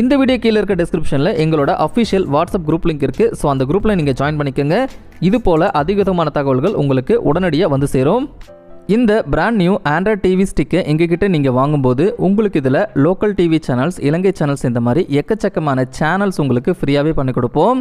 இந்த வீடியோ கீழே இருக்க டிஸ்கிரிப்ஷனில் எங்களோட அஃபிஷியல் வாட்ஸ்அப் குரூப் லிங்க் இருக்குது ஸோ அந்த குரூப்பில் நீங்கள் ஜாயின் பண்ணிக்கோங்க. இது போல் அதிகமான தகவல்கள் உங்களுக்கு உடனடியாக வந்து சேரும். இந்த பிராண்ட் நியூ ஆண்ட்ராய்ட் டிவி ஸ்டிக்கை எங்ககிட்ட நீங்கள் வாங்கும்போது உங்களுக்கு இதில் local TV channels Ilangai channels இந்த மாதிரி எக்கச்சக்கமான சேனல்ஸ் உங்களுக்கு ஃப்ரீயாகவே பண்ணி கொடுப்போம்.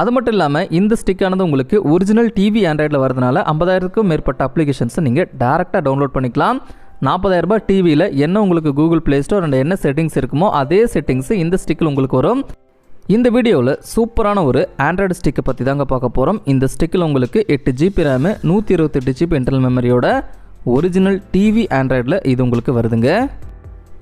அது மட்டும் இல்லாமல் இந்த ஸ்டிக்கானது உங்களுக்கு ஒரிஜினல் டிவி ஆண்ட்ராய்டில் வரதுனால ஐம்பதாயிரத்துக்கும் மேற்பட்ட அப்ளிகேஷன்ஸை நீங்கள் டேரெக்டாக டவுன்லோட் பண்ணிக்கலாம். நாற்பதாயிரரூபா டிவியில் என்ன உங்களுக்கு கூகுள் ப்ளே ஸ்டோர் அண்ட் என்ன செட்டிங்ஸ் இருக்குமோ அதே செட்டிங்ஸ் இந்த ஸ்டிக்கில் உங்களுக்கு வரும். இந்த வீடியோவில் சூப்பரான ஒரு ஆண்ட்ராய்டு ஸ்டிக்கை பற்றி தாங்க பார்க்க போகிறோம் இந்த ஸ்டிக்கில் உங்களுக்கு எட்டு ஜிபி ரேமு நூற்றி இருபத்தெட்டு ஜிபி இன்டர்னல் மெமரியோட ஒரிஜினல் டிவி ஆண்ட்ராய்டில் இது உங்களுக்கு வருதுங்க.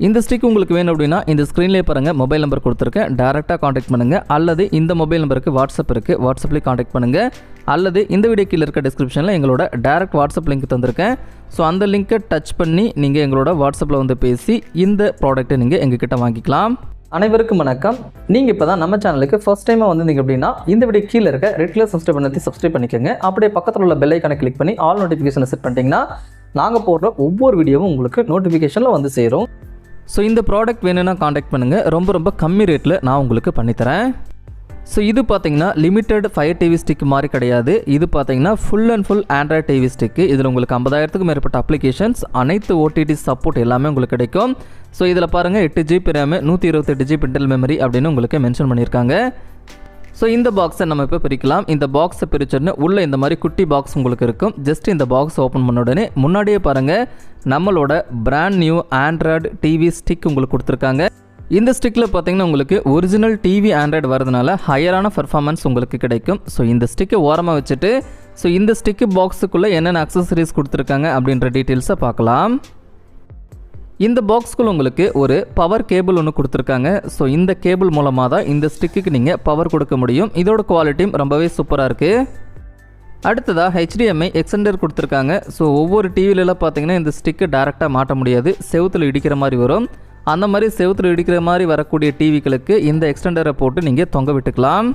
இந்த ஸ்டிக் உங்களுக்கு வேணும் அப்படின்னா இந்த ஸ்க்ரீன்லேயே பாருங்கள் மொபைல் நம்பர் கொடுத்துருக்கேன். டேரெக்டாக காண்டாக்ட் பண்ணுங்கள் அல்லது இந்த மொபைல் நம்பருக்கு வாட்ஸ்அப் இருக்குது வாட்ஸ்அப்லேயே காண்டாக்ட் பண்ணுங்கள் அல்லது இந்த வீடியோ கீழே இருக்க டிஸ்கிரிப்ஷனில் எங்களோட டேரக்ட் வாட்ஸ்அப் லிங்க் தந்திருக்கேன். ஸோ அந்த லிங்க்கை டச் பண்ணி நீங்கள் எங்களோட வாட்ஸ்அப்பில் வந்து பேசி இந்த ப்ராடக்ட்டை நீங்கள் எங்ககிட்ட வாங்கிக்கலாம். அனைவருக்கும் வணக்கம். நீங்கள் இப்போ தான் நம்ம சேனலுக்கு ஃபர்ஸ்ட் டைமாக வந்திருந்தீங்க அப்படின்னா இந்த வீடியோ கீழே இருக்க ரெட் கலர் சப்ஸ்கிரைப் பண்ணி சப்ஸ்கிரைப் பண்ணிக்கோங்க. அப்படியே பக்கத்தில் உள்ள பெல் ஐக்கானை கிளிக் பண்ணி ஆல் நோட்டிஃபிகேஷனை செட் பண்ணிட்டீங்கன்னா நாங்கள் போடுற ஒவ்வொரு வீடியோவும் உங்களுக்கு நோட்டிஃபிகேஷனில் வந்து சேரும். ஸோ இந்த ப்ராடக்ட் வேணும்னா காண்டாக்ட் பண்ணுங்கள் ரொம்ப ரொம்ப கம்மி ரேட்டில் நான் உங்களுக்கு பண்ணித்தரேன். ஸோ இது பார்த்தீங்கன்னா லிமிட்டெட் ஃபயர் டிவி ஸ்டிக் மாதிரி கிடையாது. இது பார்த்தீங்கன்னா full and full Android TV stick இதில் உங்களுக்கு ஐம்பதாயிரத்துக்கும் மேற்பட்ட அப்ளிகேஷன்ஸ் அனைத்து ஓடிடி சப்போர்ட் எல்லாமே உங்களுக்கு கிடைக்கும். ஸோ இதில் பாருங்கள் எட்டு ஜிபி ரேமு நூற்றி இருபத்தெட்டு ஜிபி இன்டல் மெமரி அப்படின்னு உங்களுக்கு மென்ஷன் பண்ணியிருக்காங்க. ஸோ இந்த பாக்ஸை நம்ம இப்போ பிரிக்கலாம். இந்த பாக்ஸை பிரிச்சோடனே உள்ளே இந்த மாதிரி குட்டி பாக்ஸ் உங்களுக்கு இருக்கும். ஜஸ்ட் இந்த பாக்ஸ் ஓப்பன் பண்ண உடனே முன்னாடியே பாருங்கள் நம்மளோட brand new Android TV stick உங்களுக்கு கொடுத்துருக்காங்க. இந்த ஸ்டிக்கில் பார்த்தீங்கன்னா உங்களுக்கு ஒரிஜினல் டிவி ஆண்ட்ராய்டு வரதுனால ஹையரான பர்ஃபார்மன்ஸ் உங்களுக்கு கிடைக்கும். ஸோ இந்த ஸ்டிக்கை ஓரமாக வச்சுட்டு ஸோ இந்த ஸ்டிக்கு பாக்ஸுக்குள்ளே என்னென்ன அக்சசரிஸ் கொடுத்துருக்காங்க அப்படின்ற டீட்டெயில்ஸை பார்க்கலாம். இந்த பாக்ஸ்க்குள்ள உங்களுக்கு ஒரு பவர் கேபிள் ஒன்று கொடுத்துருக்காங்க. ஸோ இந்த கேபிள் மூலமாக தான் இந்த ஸ்டிக்குக்கு நீங்கள் பவர் கொடுக்க முடியும். இதோட குவாலிட்டியும் ரொம்பவே சூப்பராக இருக்குது அடுத்ததாக ஹெச்டிஎம்ஐ எக்ஸ்டெண்டர் கொடுத்துருக்காங்க. ஸோ ஒவ்வொரு டிவிலலாம் பார்த்தீங்கன்னா இந்த ஸ்டிக்கு டேரெக்டாக மாட்ட முடியாது. செவுத்தில் இடிக்கிற மாதிரி வரும். அந்த மாதிரி செவுத்தில் இடிக்கிற மாதிரி வரக்கூடிய டிவிகளுக்கு இந்த எக்ஸ்டெண்டரை போட்டு நீங்கள் தொங்க விட்டுக்கலாம்.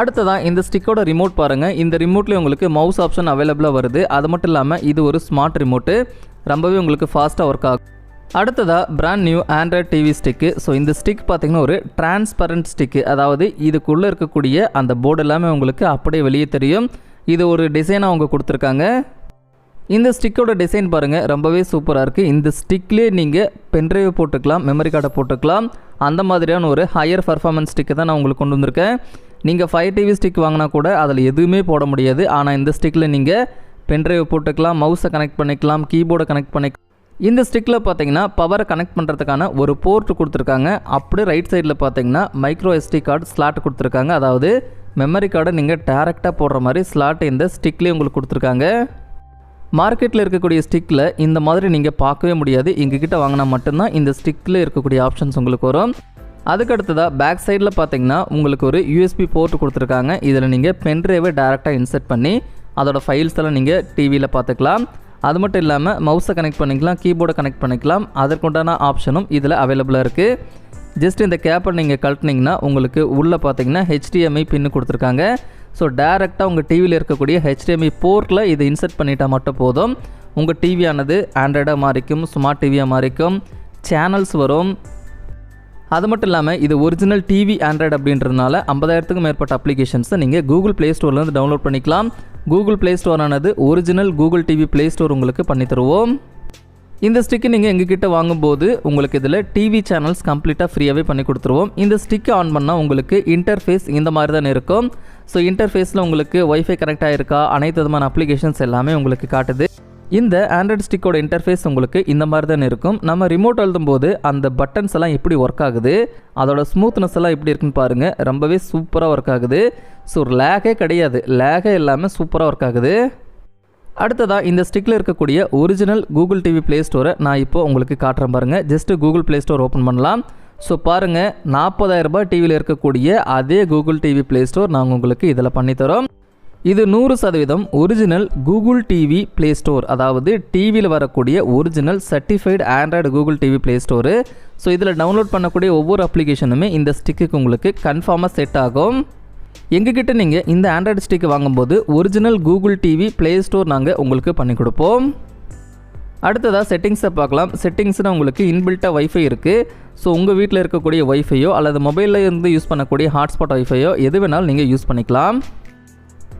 அடுத்ததான் இந்த ஸ்டிக்கோட ரிமோட் பாருங்கள் இந்த ரிமோட்லேயே உங்களுக்கு மவுஸ் ஆப்ஷன் அவைலபிளாக வருது. அது மட்டும் இல்லாமல் இது ஒரு ஸ்மார்ட் ரிமோட்டு ரொம்பவே உங்களுக்கு ஃபாஸ்ட்டாக ஒர்க் ஆகும். அடுத்ததாக brand new Android TV stick so இந்த ஸ்டிக் பார்த்திங்கன்னா ஒரு டிரான்ஸ்பரண்ட் ஸ்டிக்கு அதாவது இதுக்குள்ளே இருக்கக்கூடிய அந்த போர்டு எல்லாமே உங்களுக்கு அப்படியே வெளியே தெரியும். இது ஒரு டிசைனாக அவங்க கொடுத்துருக்காங்க. இந்த ஸ்டிக்கோட டிசைன் பாருங்கள் ரொம்பவே சூப்பராக இருக்குது இந்த ஸ்டிக்லேயே நீங்கள் பென்ட்ரைவ் போட்டுக்கலாம் மெமரி கார்டை போட்டுக்கலாம். அந்த மாதிரியான ஒரு ஹையர் பர்ஃபார்மன்ஸ் ஸ்டிக்கை தான் நான் உங்களுக்கு கொண்டு வந்திருக்கேன். நீங்கள் ஃபைவ் டிவி ஸ்டிக் வாங்கினா கூட அதில் எதுவுமே போட முடியாது. ஆனால் இந்த ஸ்டிக்கில் நீங்கள் பென்ட்ரைவ் போட்டுக்கலாம் மவுஸை கனெக்ட் பண்ணிக்கலாம் கீபோர்டை கனெக்ட் பண்ணிக்கலாம் இந்த ஸ்டிக்கில் பார்த்தீங்கன்னா பவரை கனெக்ட் பண்ணுறதுக்கான ஒரு போர்ட் கொடுத்துருக்காங்க. அப்படியே ரைட் சைடில் பார்த்தீங்கன்னா மைக்ரோ எஸ்டி கார்டு ஸ்லாட் கொடுத்துருக்காங்க. அதாவது மெமரி கார்டை நீங்கள் டேரெக்டாக போடுற மாதிரி ஸ்லாட் இந்த ஸ்டிக்லேயே உங்களுக்கு கொடுத்துருக்காங்க. மார்க்கெட்டில் இருக்கக்கூடிய ஸ்டிக்கில் இந்த மாதிரி நீங்கள் பார்க்கவே முடியாது. எங்ககிட்ட வாங்கினா மட்டும்தான் இந்த ஸ்டிக்கில் இருக்கக்கூடிய ஆப்ஷன்ஸ் உங்களுக்கு வரும். அதுக்கு அடுத்ததாக பேக் சைடில் பார்த்தீங்கன்னா உங்களுக்கு ஒரு யூஎஸ்பி போர்ட் கொடுத்துருக்காங்க. இதில் நீங்கள் பென்ட்ரைவை டேரெக்டாக இன்சர்ட் பண்ணி அதோட ஃபைல்ஸ் எல்லாம் நீங்கள் டிவியில் பார்த்துக்கலாம். அது மட்டும் இல்லாமல் மவுஸை கனெக்ட் பண்ணிக்கலாம் கீபோர்டை கனெக்ட் பண்ணிக்கலாம். அதற்குண்டான ஆப்ஷனும் இதில் அவைலபிளாக இருக்குது ஜஸ்ட் இந்த கேப்பை நீங்கள் கழட்டினீங்கன்னா உங்களுக்கு உள்ளே பார்த்தீங்கன்னா ஹெச்டிஎம்ஐ பின்னு கொடுத்துருக்காங்க. ஸோ டேரெக்டாக உங்கள் டிவியில் இருக்கக்கூடிய ஹெச்டிஎம்ஐ போர்ட்டில் இது இன்சர்ட் பண்ணிட்டால் மட்டும் போதும். உங்கள் டிவியானது ஆண்ட்ராய்டாக மாறிக்கும் ஸ்மார்ட் டிவியாக மாறிக்கும் சேனல்ஸ் வரும். அது மட்டும் இல்லாமல் இது ஒரிஜினல் டிவி ஆண்ட்ராய்டு அப்படின்றதுனால ஐம்பதாயிரத்துக்கும் மேற்பட்ட அப்ளிகேஷன்ஸை நீங்கள் கூகுள் ப்ளே ஸ்டோர்லேருந்து டவுன்லோட் பண்ணிக்கலாம். Google Play ஸ்டோரானது original Google TV Play Store உங்களுக்கு பண்ணி தருவோம். இந்த ஸ்டிக்கு நீங்கள் எங்ககிட்ட வாங்கும்போது உங்களுக்கு இதில் டிவி சேனல்ஸ் கம்ப்ளீட்டாக ஃப்ரீயாகவே பண்ணி கொடுத்துருவோம். இந்த ஸ்டிக்கை ஆன் பண்ணால் உங்களுக்கு இன்டர்ஃபேஸ் இந்த மாதிரி தான் இருக்கும். ஸோ இன்டர்ஃபேஸில் உங்களுக்கு ஒய்ஃபை கனெக்ட் ஆகிருக்கா அனைத்து விதமான அப்ளிகேஷன்ஸ் எல்லாமே உங்களுக்கு காட்டுது. இந்த ஆண்ட்ராய்டு ஸ்டிக்கோட இன்டர்ஃபேஸ் உங்களுக்கு இந்த மாதிரி தான் இருக்கும். நம்ம ரிமோட் எழுதும் போது அந்த பட்டன்ஸ் எல்லாம் எப்படி ஒர்க் ஆகுது? அதோட ஸ்மூத்னஸ் எல்லாம் எப்படி இருக்குன்னு பாருங்கள் ரொம்பவே சூப்பராக ஒர்க் ஆகுது. ஸோ லேகே கிடையாது. லேகே எல்லாமே சூப்பராக ஒர்க் ஆகுது. அடுத்ததாக இந்த ஸ்டிக்கில் இருக்கக்கூடிய ஒரிஜினல் கூகுள் டிவி ப்ளே ஸ்டோரை நான் இப்போ உங்களுக்கு காட்டுறேன் பாருங்கள் just Google Play Store open பண்ணலாம். ஸோ பாருங்கள் நாற்பதாயிரரூபா டிவியில் இருக்கக்கூடிய அதே கூகுள் டிவி ப்ளே ஸ்டோர் நாங்கள் உங்களுக்கு இதில் பண்ணித்தரோம். இது நூறு சதவீதம் original Google TV Play Store அதாவது டிவியில் வரக்கூடிய original certified Android Google TV Play Store so இதில் டவுன்லோட் பண்ணக்கூடிய ஒவ்வொரு அப்ளிகேஷனுமே இந்த ஸ்டிக்குக்கு உங்களுக்கு கன்ஃபார்மாக செட் ஆகும். எங்ககிட்ட நீங்கள் இந்த ஆண்ட்ராய்டு ஸ்டிக் வாங்கும்போது original Google TV Play Store நாங்கள் உங்களுக்கு பண்ணி கொடுப்போம். அடுத்ததாக செட்டிங்ஸை பார்க்கலாம். செட்டிங்ஸ்னால் உங்களுக்கு இன்பில்ட்டாக ஒய்ஃபை இருக்குது ஸோ உங்கள் வீட்டில் இருக்கக்கூடிய ஒய்ஃபையோ அல்லது மொபைலில் இருந்து யூஸ் பண்ணக்கூடிய ஹாட்ஸ்பாட் ஒய்ஃபையோ எது வேணாலும் நீங்கள் யூஸ் பண்ணிக்கலாம்.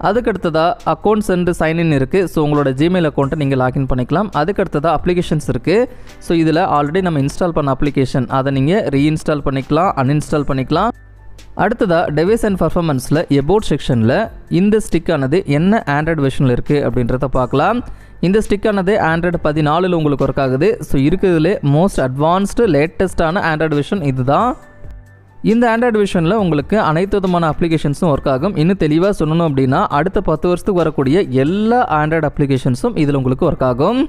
அதுக்கடுத்ததாக அக்கௌண்ட்ஸ் அண்டு சைன்இன் இருக்குது ஸோ உங்களோட ஜிமெயில் அக்கௌண்ட்டை நீங்கள் லாகின் பண்ணிக்கலாம். அதுக்கடுத்ததாக அப்ளிகேஷன்ஸ் இருக்குது ஸோ இதில் ஆல்ரெடி நம்ம இன்ஸ்டால் பண்ண அப்ளிகேஷன் அதை நீங்கள் ரீஇன்ஸ்டால் பண்ணிக்கலாம் அன்இன்ஸ்டால் பண்ணிக்கலாம். அடுத்ததாக டெவைஸ் அண்ட் பர்ஃபார்மன்ஸில் எபோட் செக்ஷனில் இந்த ஸ்டிக்கானது என்ன ஆண்ட்ராய்டு வெர்ஷனில் இருக்குது அப்படின்றத பார்க்கலாம். இந்த ஸ்டிக்கானது ஆண்ட்ராய்டு பதினாலில் உங்களுக்கு ஒர்க் ஆகுது. ஸோ இருக்கிறதுலே மோஸ்ட் அட்வான்ஸ்டு லேட்டஸ்ட்டான ஆண்ட்ராய்டு வெர்ஷன் இதுதான். இந்த ஆண்ட்ராய்டு விஷனில் உங்களுக்கு அனைத்து விதமான அப்ளிகேஷன்ஸும் ஒர்க் ஆகும். இன்னும் தெளிவாக சொல்லணும் அப்படின்னா அடுத்த பத்து வருஷத்துக்கு வரக்கூடிய எல்லா ஆண்ட்ராய்டு அப்ளிகேஷன்ஸும் இதில் உங்களுக்கு ஒர்க் ஆகும்.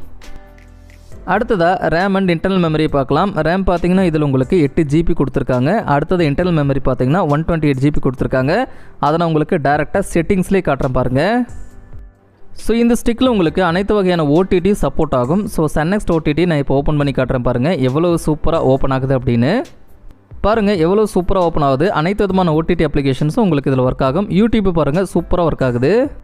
அடுத்ததாக ரேம் அண்ட் இன்டர்னல் மெமரி பார்க்கலாம். ரேம் பார்த்தீங்கன்னா இதில் உங்களுக்கு எட்டு ஜிபி கொடுத்துருக்காங்க. அடுத்தது இன்டர்னல் மெமரி பார்த்தீங்கன்னா ஒன் டுவெண்ட்டி எயிட் ஜிபி கொடுத்துருக்காங்க. அதை நான் உங்களுக்கு டேரெக்டாக செட்டிங்ஸ்லேயே காட்டுறேன் பாருங்கள் ஸோ இந்த ஸ்டிக்கில் உங்களுக்கு அனைத்து வகையான ஓடிடி சப்போர்ட் ஆகும். ஸோ சன்னெக்ஸ்ட் ஓடிடி நான் இப்போ ஓப்பன் பண்ணி காட்டுறேன் பாருங்கள் எவ்வளோ சூப்பராக ஓப்பன் ஆகுது அப்படின்னு. பாருங்கள் எவ்வளோ சூப்பராக ஓப்பன் ஆகுது. அனைத்து விதமான ஓடிடி அப்ளிகேஷன்ஸும் உங்களுக்கு இதில் ஒர்க் ஆகும். யூடியூப் பாருங்கள் சூப்பராக ஒர்க் ஆகுது.